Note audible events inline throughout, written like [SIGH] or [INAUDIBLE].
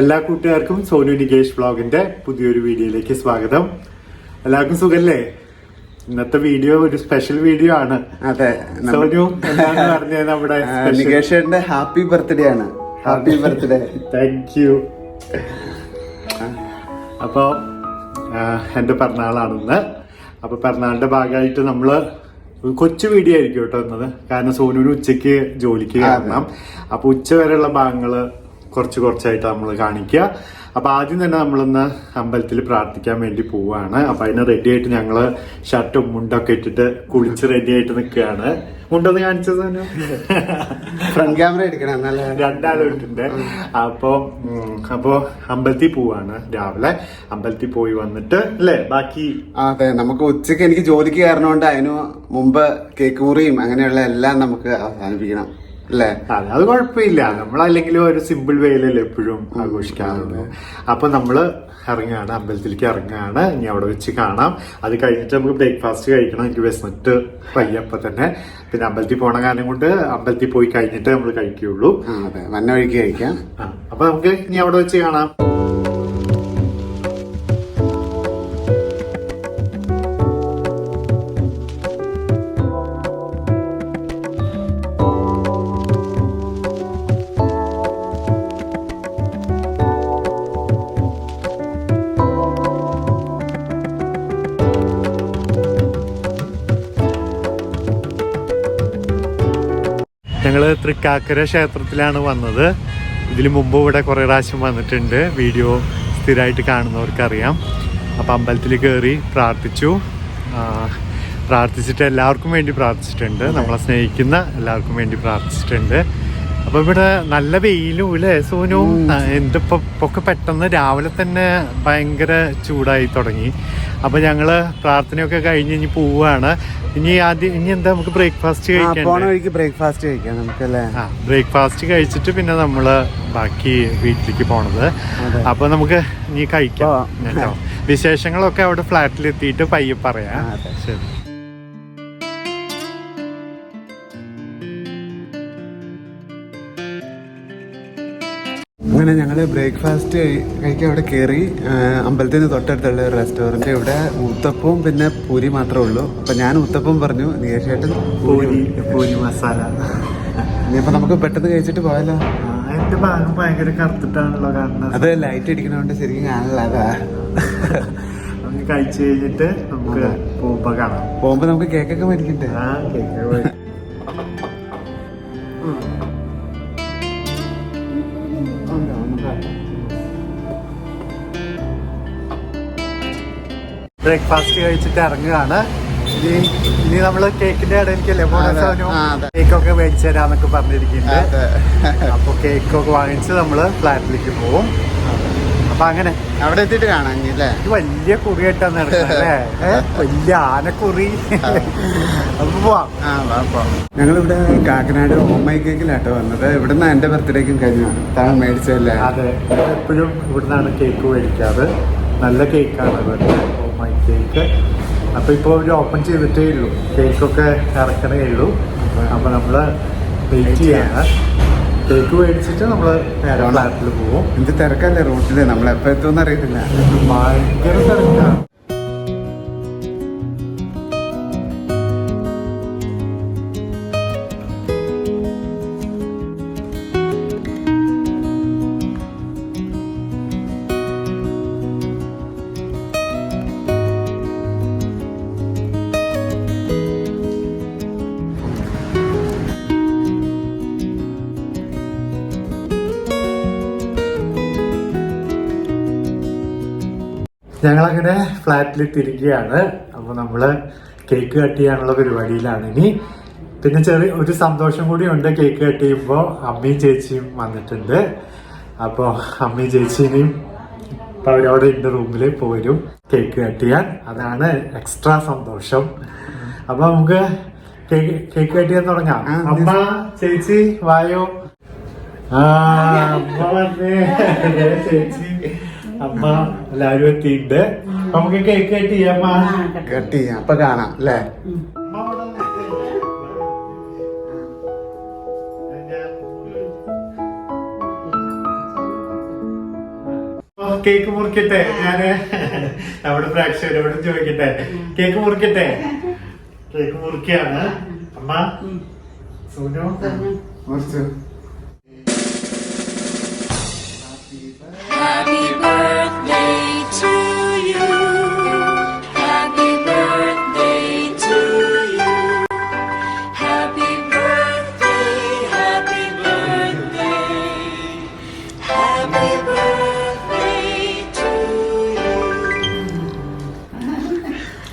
എല്ലാ കൂട്ടുകാർക്കും സോനു നികേഷ് വ്ളോഗിന്റെ പുതിയൊരു വീഡിയോയിലേക്ക് സ്വാഗതം. എല്ലാവർക്കും സുഖല്ലേ? ഇന്നത്തെ വീഡിയോ ഒരു സ്പെഷ്യൽ വീഡിയോ ആണ്. അതെ സോനു എന്താണ് പറഞ്ഞത് നമ്മുടെ നികേഷന്റെ ഹാപ്പി ബർത്ത്ഡേ ആണ്. Happy birthday. താങ്ക് യു അപ്പോ എന്റെ പിറന്നാളാണെന്ന് അപ്പൊ പിറന്നാളിന്റെ ഭാഗമായിട്ട് നമ്മൾ ഒരു കൊച്ചു വീഡിയോ ആയിരിക്കും കേട്ടോ എന്നത് കാരണം സോനുവിന് ഉച്ചയ്ക്ക് ജോലിക്ക് കാരണം. അപ്പൊ ഉച്ച വരെയുള്ള ഭാഗങ്ങൾ കുറച്ച് കുറച്ചായിട്ട് നമ്മൾ കാണിക്കുക. അപ്പൊ ആദ്യം തന്നെ നമ്മളൊന്ന് അമ്പലത്തിൽ പ്രാർത്ഥിക്കാൻ വേണ്ടി പോവാണ്. അപ്പൊ അതിന് റെഡി ആയിട്ട് ഞങ്ങൾ ഷർട്ടും മുണ്ടൊക്കെ ഇട്ടിട്ട് കുളിച്ച് റെഡി ആയിട്ട് നിൽക്കുകയാണ്. മുണ്ടൊന്ന് കാണിച്ചത് തന്നെ ഫ്രണ്ട് ക്യാമറ എടുക്കണം നല്ല രണ്ടാളുണ്ട് അപ്പൊ ഉം, അപ്പൊ അമ്പലത്തിൽ പോവാണ് രാവിലെ. അമ്പലത്തിൽ പോയി വന്നിട്ട് അല്ലേ? ബാക്കി അതെ. നമുക്ക് ഉച്ചയ്ക്ക് എനിക്ക് ജോലിക്ക് കയറണോണ്ട് അതിന് മുമ്പ് കേക്ക് മുറിയും അങ്ങനെയുള്ള എല്ലാം നമുക്ക് അവസാനിപ്പിക്കണം. അല്ലേ? അതെ അത് കുഴപ്പമില്ല. നമ്മൾ നമ്മളല്ലെങ്കിലും ഒരു സിമ്പിൾ വേയിലല്ലേ എപ്പോഴും ആഘോഷിക്കാറുള്ളൂ അപ്പൊ നമ്മൾ ഇറങ്ങുകയാണ് അമ്പലത്തിലേക്ക് ഇറങ്ങുകയാണ് ഇനി അവിടെ വെച്ച് കാണാം. അത് കഴിഞ്ഞിട്ട് നമുക്ക് ബ്രേക്ക്ഫാസ്റ്റ് കഴിക്കണം. എനിക്ക് വിശന്നിട്ട് വയ്യപ്പോ തന്നെ. പിന്നെ അമ്പലത്തിൽ പോണ കാരണം കൊണ്ട് അമ്പലത്തിൽ പോയി കഴിഞ്ഞിട്ട് നമ്മൾ കഴിക്കുകയുള്ളൂ. അതെ. വന്ന വഴിക്ക് കഴിക്കാം. അപ്പൊ നമുക്ക് ഇനി അവിടെ വെച്ച് കാണാം. ഞങ്ങൾ തൃക്കാക്കര ക്ഷേത്രത്തിലാണ് വന്നത്. ഇതിന് മുമ്പ് ഇവിടെ കുറേ പ്രാവശ്യം വന്നിട്ടുണ്ട്. വീഡിയോ സ്ഥിരമായിട്ട് കാണുന്നവർക്കറിയാം. അപ്പം അമ്പലത്തിൽ കയറി പ്രാർത്ഥിച്ചു. പ്രാർത്ഥിച്ചിട്ട് എല്ലാവർക്കും വേണ്ടി പ്രാർത്ഥിച്ചിട്ടുണ്ട്. നമ്മളെ സ്നേഹിക്കുന്ന എല്ലാവർക്കും വേണ്ടി പ്രാർത്ഥിച്ചിട്ടുണ്ട്. അപ്പൊ ഇവിടെ നല്ല വെയിലും ഇല്ലേ സോനു? എന്തിപ്പോ ഒക്കെ പെട്ടെന്ന് രാവിലെ തന്നെ ഭയങ്കര ചൂടായി തുടങ്ങി. അപ്പൊ ഞങ്ങൾ പ്രാർത്ഥനയൊക്കെ കഴിഞ്ഞ് ഇനി പോവാണ്. ഇനി ആദ്യം ഇനി എന്താ നമുക്ക് ബ്രേക്ക്ഫാസ്റ്റ് കഴിക്കാം കഴിക്കാൻ ബ്രേക്ക്ഫാസ്റ്റ് കഴിക്കാം നമുക്കല്ലേ? ആ ബ്രേക്ക്ഫാസ്റ്റ് കഴിച്ചിട്ട് പിന്നെ നമ്മൾ ബാക്കി വീട്ടിലേക്ക് പോണത്. അപ്പൊ നമുക്ക് ഇനി കഴിക്കാം വിശേഷങ്ങളൊക്കെ അവിടെ ഫ്ലാറ്റിൽ എത്തിയിട്ട് പയ്യെ പറയാം. ശരി. അങ്ങനെ ഞങ്ങൾ ബ്രേക്ക്ഫാസ്റ്റ് കഴിക്കാൻ അവിടെ കയറി അമ്പലത്തിൽ നിന്ന് തൊട്ടടുത്തുള്ള ഒരു റെസ്റ്റോറന്റ് ഇവിടെ ഊത്തപ്പവും പിന്നെ പൂരി മാത്രമേ ഉള്ളൂ. അപ്പം ഞാൻ ഉത്തപ്പം പറഞ്ഞു തീർച്ചയായിട്ടും പൂരി പൂരി. മസാല. ഇനിയിപ്പോൾ നമുക്ക് പെട്ടെന്ന് കഴിച്ചിട്ട് പോയാലോ? എന്റെ ഭാഗം ഭയങ്കര കറുത്തിട്ടാണല്ലോ കാരണം. അത് ലൈറ്റ് അടിക്കണോണ്ട് ശരിക്കും കാണില്ല അതാ. നമുക്ക് കഴിച്ചു കഴിഞ്ഞിട്ട് നമുക്ക് പോകുമ്പോൾ പോകുമ്പോ കാണാം. പോകുമ്പോൾ നമുക്ക് കേക്കൊക്കെ മേടിക്കണ്ടേ? ആ കേക്ക് ബ്രേക്ക്ഫാസ്റ്റ് കഴിച്ചിട്ട് ഇറങ്ങുകയാണ്. ഇനി ഇനി നമ്മൾ കേക്കിന്റെ അതെ. കേക്കൊക്കെ മേടിച്ചു തരാന്നൊക്കെ പറഞ്ഞിരിക്കുന്നുണ്ട്. അതെ. അപ്പൊ കേക്കൊക്കെ വാങ്ങിച്ച് നമ്മൾ ഫ്ലാറ്റിലേക്ക് പോവും. അപ്പൊ അങ്ങനെ. അവിടെ എത്തിയിട്ട് കാണാം അല്ലേ? വലിയ കുറിയായിട്ടാണ് നടക്കുന്നത് അല്ലേ? വലിയ ആനക്കുറി. അപ്പൊ പോവാം. ഞങ്ങൾ ഇവിടെ ഞങ്ങളിവിടെ കാക്കനാട് ഓമൈ കേക്കിലാട്ടോ വന്നത്. ഇവിടുന്ന് എന്റെ ബർത്ത്ഡേക്കും കഴിഞ്ഞാണ് താങ്കൾ മേടിച്ചല്ലേ അതെ. എപ്പോഴും ഇവിടുന്നാണ് കേക്ക് മേടിക്കാറ്. നല്ല കേക്കാണ് ഇവിടുത്തെ മൈ കേക്ക് അപ്പോൾ ഇപ്പോൾ ഒരു ഓപ്പൺ ചെയ്തിട്ടേ ഉള്ളൂ. കേക്കൊക്കെ ഇറക്കണേ ഉള്ളൂ. അപ്പോൾ നമ്മൾ വെയിറ്റ് ചെയ്യാണ്. കേക്ക് മേടിച്ചിട്ട് നമ്മൾ നേരെ ഫ്ലാറ്റിൽ പോകും എന്ത് തിരക്കല്ലേ റോട്ടിൽ നമ്മൾ എപ്പോ എത്തുമെന്ന് അറിയത്തില്ല. ഭയങ്കര തിരക്കാണ്. ഞങ്ങളങ്ങനെ ഫ്ലാറ്റിൽ തിരികെയാണ്. അപ്പോൾ നമ്മൾ കേക്ക് കട്ട് ചെയ്യാനുള്ള പരിപാടിയിലാണ് ഇനി. പിന്നെ ചെറിയ ഒരു സന്തോഷം കൂടി ഉണ്ട് കേക്ക് കട്ട് ചെയ്യുമ്പോൾ അമ്മയും ചേച്ചിയും വന്നിട്ടുണ്ട്. അപ്പോൾ അമ്മയും ചേച്ചിനെയും ഇപ്പോൾ അവരവിടെ എന്റെ റൂമിൽ പോരും കേക്ക് കട്ട് ചെയ്യാൻ. അതാണ് എക്സ്ട്രാ സന്തോഷം. അപ്പോൾ നമുക്ക് കേക്ക് കേക്ക് കട്ട് ചെയ്യാൻ തുടങ്ങാം. അമ്മ ചേച്ചി വായോ? ആ അമ്മ പറഞ്ഞേ [LAUGHS] [LAUGHS] ചേച്ചി. അമ്മ എല്ലാരും എത്തിയിട്ട് നമുക്ക് കേക്ക് കട്ട് ചെയ്യാം. കട്ട് ചെയ്യാം. അപ്പൊ കാണാം അല്ലേ? അമ്മ അവിടെ ഞാൻ കേക്ക് മുറിക്കട്ടെ? ഞാൻ നമ്മുടെ പ്രേക്ഷകരോട് ചോദിക്കട്ടെ? കേക്ക് മുറിക്കട്ടെ? കേക്ക് മുറിക്കാണ് അമ്മ സോനു? മുറിച്ചു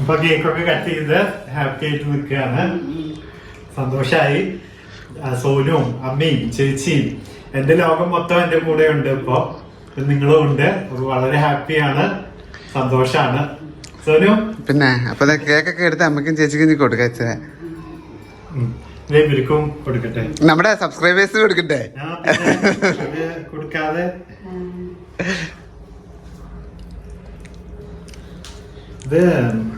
അപ്പൊ കേക്കൊക്കെ കട്ട് ചെയ്ത് ഹാപ്പി ആയിട്ട് നിൽക്കുകയാണ്. സന്തോഷായി. സോനും അമ്മയും ചേച്ചിയും എന്റെ ലോകം മൊത്തം എന്റെ കൂടെ ഉണ്ട് ഇപ്പൊ. ഇപ്പൊ നിങ്ങളും ഉണ്ട്. അപ്പൊ വളരെ ഹാപ്പിയാണ്. സന്തോഷാണ്. സോനു? പിന്നെ അപ്പൊ കേക്കൊക്കെ എടുത്ത് അമ്മയ്ക്കും ചേച്ചിക്കും നീ കൊടുക്കച്ചേ ഇവർക്കും കൊടുക്കട്ടെ. നമ്മുടെ സബ്സ്ക്രൈബേഴ്സ് കൊടുക്കട്ടെ. കൊടുക്കാതെ. ഇത്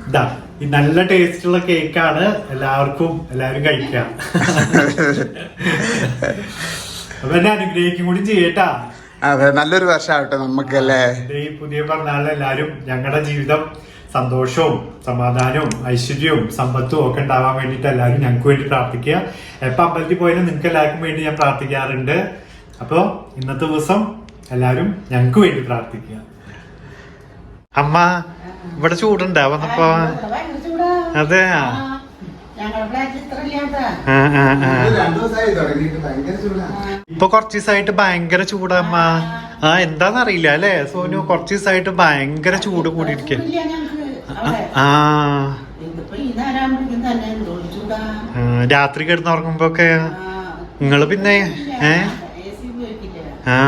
ഇതാ ഈ നല്ല ടേസ്റ്റ് ഉള്ള കേക്കാണ് എല്ലാവർക്കും എല്ലാവരും കഴിക്കാം അപ്പൊ എന്നെ അനുഗ്രഹിക്കും കൂടി ചെയ്യട്ടാ. അതെ നല്ലൊരു വർഷമാവട്ടെ നമുക്ക് അല്ലേ ഈ പുതിയ പറഞ്ഞാൽ എല്ലാരും ഞങ്ങളുടെ ജീവിതം സന്തോഷവും സമാധാനവും ഐശ്വര്യവും സമ്പത്തും ഒക്കെ ഉണ്ടാവാൻ വേണ്ടിയിട്ട് എല്ലാവരും ഞങ്ങൾക്ക് വേണ്ടി പ്രാർത്ഥിക്കുക. എപ്പൊ അമ്പലത്തിൽ പോയാലും നിങ്ങൾക്ക് എല്ലാവർക്കും വേണ്ടി ഞാൻ പ്രാർത്ഥിക്കാറുണ്ട്. അപ്പോ ഇന്നത്തെ ദിവസം എല്ലാവരും ഞങ്ങൾക്ക് വേണ്ടി പ്രാർത്ഥിക്കുക. അമ്മ ഇവിടെ ചൂടുണ്ടാ വന്നപ്പോ അതെ. ഇപ്പൊ കൊറച്ച് ദിവസമായിട്ട് ഭയങ്കര ചൂടമ്മ ആ എന്താന്നറിയില്ല അല്ലേ? സോനു കൊറച്ച് ദിവസമായിട്ട് ഭയങ്കര ചൂട് കൂടിയിരിക്ക. ആ രാത്രി കിടന്നുറങ്ങുമ്പോക്കെ നിങ്ങൾ പിന്നെ ഏ? ആ.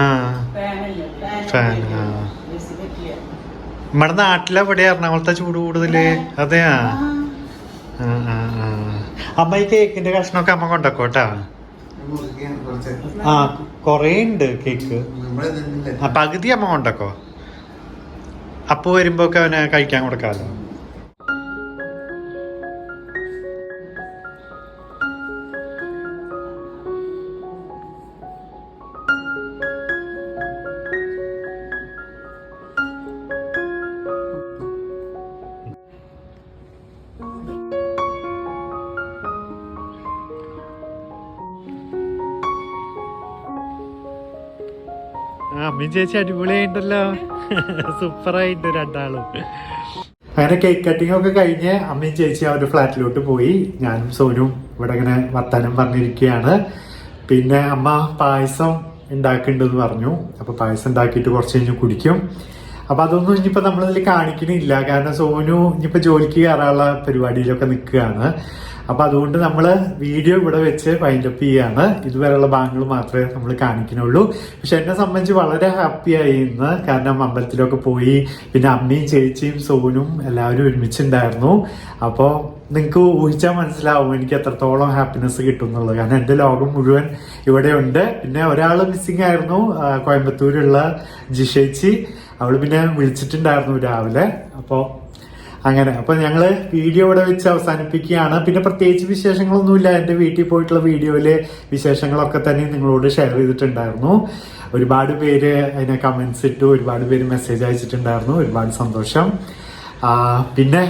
ഫാൻ, ആ. നമ്മുടെ നാട്ടിലെവിടെയാ എറണാകുളത്തെ ചൂട് കൂടുതൽ? അതെയാ. അമ്മ ഈ കേക്കിന്റെ കഷ്ണമൊക്കെ അമ്മ കൊണ്ടക്കോട്ടാ ആ കൊറേ ഉണ്ട് കേക്ക്. പകുതി അമ്മ കൊണ്ടക്കോ? അപ്പൊ വരുമ്പോ ഒക്കെ അവനെ കഴിക്കാൻ കൊടുക്കാലോ? അമ്മയും ചേച്ചി അടിപൊളിയായിട്ടുണ്ടല്ലോ. സൂപ്പറായിട്ട് രണ്ടാളും. അങ്ങനെ കേക്ക് കട്ടിംഗ് ഒക്കെ കഴിഞ്ഞ് അമ്മയും ചേച്ചി അവരുടെ ഫ്ലാറ്റിലോട്ട് പോയി. ഞാനും സോനും ഇവിടെ ഇങ്ങനെ വർത്താനം പറഞ്ഞിരിക്കുകയാണ്. പിന്നെ അമ്മ പായസം ഉണ്ടാക്കേണ്ടതെന്ന് പറഞ്ഞു. അപ്പോൾ പായസം ഉണ്ടാക്കിയിട്ട് കുറച്ച് കഴിഞ്ഞ് കുടിക്കും. അപ്പൊ അതൊന്നും ഇനിയിപ്പോ നമ്മളിതിൽ കാണിക്കണില്ല. കാരണം സോനു ഇനിയിപ്പോ ജോലിക്ക് കയറാനുള്ള പരിപാടിയിലൊക്കെ നിൽക്കുകയാണ്. അപ്പൊ അതുകൊണ്ട് നമ്മൾ വീഡിയോ ഇവിടെ വെച്ച് വൈൻഡപ്പ് ചെയ്യാണ്. ഇതുവരെയുള്ള ഭാഗങ്ങൾ മാത്രമേ നമ്മൾ കാണിക്കുന്നുള്ളൂ. പക്ഷെ എന്നെ സംബന്ധിച്ച് വളരെ ഹാപ്പിയായി ഇന്ന്. കാരണം അമ്പലത്തിലൊക്കെ പോയി പിന്നെ അമ്മയും ചേച്ചിയും സോനും എല്ലാവരും ഒരുമിച്ചുണ്ടായിരുന്നു. അപ്പോൾ നിങ്ങൾക്ക് ഊഹിച്ചാൽ മനസ്സിലാവും എനിക്ക് എത്രത്തോളം ഹാപ്പിനെസ് കിട്ടും എന്നുള്ളത് കാരണം എന്റെ ലോകം മുഴുവൻ ഇവിടെയുണ്ട്. പിന്നെ ഒരാൾ മിസ്സിംഗ് ആയിരുന്നു. കോയമ്പത്തൂരുള്ള ജിഷേച്ചി. അവൾ പിന്നെ വിളിച്ചിട്ടുണ്ടായിരുന്നു രാവിലെ. അപ്പോൾ അങ്ങനെ. അപ്പൊ ഞങ്ങൾ വീഡിയോ ഇവിടെ വെച്ച് അവസാനിപ്പിക്കുകയാണ്. പിന്നെ പ്രത്യേകിച്ച് വിശേഷങ്ങളൊന്നുമില്ല. എന്റെ വീട്ടിൽ പോയിട്ടുള്ള വീഡിയോയിൽ വിശേഷങ്ങളൊക്കെ തന്നെ നിങ്ങളോട് ഷെയർ ചെയ്തിട്ടുണ്ടായിരുന്നു. ഒരുപാട് പേര് അതിനെ കമന്റ്സ് ഇട്ടു ഒരുപാട് പേര് മെസ്സേജ് അയച്ചിട്ടുണ്ടായിരുന്നു. ഒരുപാട് സന്തോഷം. പിന്നെ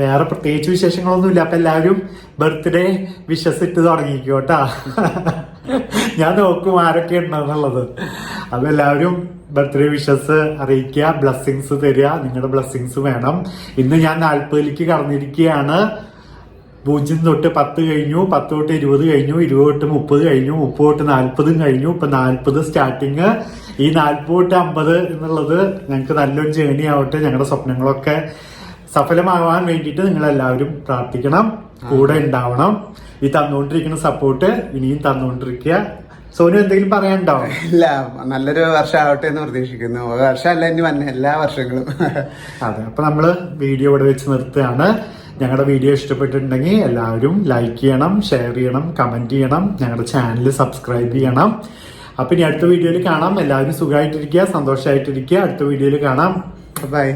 വേറെ പ്രത്യേകിച്ച് വിശേഷങ്ങളൊന്നുമില്ല. അപ്പൊ എല്ലാവരും ബർത്ത്ഡേ വിഷസ് ഇട്ട് തുടങ്ങിക്കോട്ടാ. ഞാൻ നോക്കും ആരൊക്കെ ഉണ്ടെന്നുള്ളത്. അപ്പൊ എല്ലാവരും ബർത്ത്ഡേ വിഷസ് അറിയിക്കുക ബ്ലസ്സിങ്സ് തരിക നിങ്ങളുടെ ബ്ലസ്സിങ്സ് വേണം. ഇന്ന് ഞാൻ നാൽപ്പതിലേക്ക് കടന്നിരിക്കുകയാണ്. പൂജ്യം തൊട്ട് പത്ത് കഴിഞ്ഞു പത്ത് തൊട്ട് ഇരുപത് കഴിഞ്ഞു ഇരുപത് തൊട്ട് മുപ്പത് കഴിഞ്ഞു മുപ്പത് തൊട്ട് നാൽപ്പതും കഴിഞ്ഞു. ഇപ്പൊ നാൽപ്പത് സ്റ്റാർട്ടിങ് ഈ നാൽപ്പത് തൊട്ട് അമ്പത് എന്നുള്ളത് ഞങ്ങൾക്ക് നല്ലൊരു ജേണി ആവട്ടെ ഞങ്ങളുടെ സ്വപ്നങ്ങളൊക്കെ സഫലമാവാൻ വേണ്ടിയിട്ട് നിങ്ങൾ എല്ലാവരും പ്രാർത്ഥിക്കണം. കൂടെ ഉണ്ടാവണം. ഈ തന്നുകൊണ്ടിരിക്കുന്ന സപ്പോർട്ട് ഇനിയും തന്നുകൊണ്ടിരിക്കുക സോനു എന്തെങ്കിലും പറയാനുണ്ടോ? ഇല്ല നല്ലൊരു വർഷം ആവട്ടെ എന്ന് പ്രതീക്ഷിക്കുന്നു. വർഷമല്ല ഇനി വന്ന എല്ലാ വർഷങ്ങളും. അതെ അപ്പൊ നമ്മൾ വീഡിയോ ഇവിടെ വെച്ച് നിർത്തുകയാണ്. ഞങ്ങളുടെ വീഡിയോ ഇഷ്ടപ്പെട്ടിട്ടുണ്ടെങ്കിൽ എല്ലാവരും ലൈക്ക് ചെയ്യണം ഷെയർ ചെയ്യണം കമന്റ് ചെയ്യണം ഞങ്ങളുടെ ചാനൽ സബ്സ്ക്രൈബ് ചെയ്യണം. അപ്പൊ ഇനി അടുത്ത വീഡിയോയിൽ കാണാം. എല്ലാവരും സുഖമായിട്ടിരിക്കുക സന്തോഷമായിട്ടിരിക്കുക. അടുത്ത വീഡിയോയിൽ കാണാം. ബൈ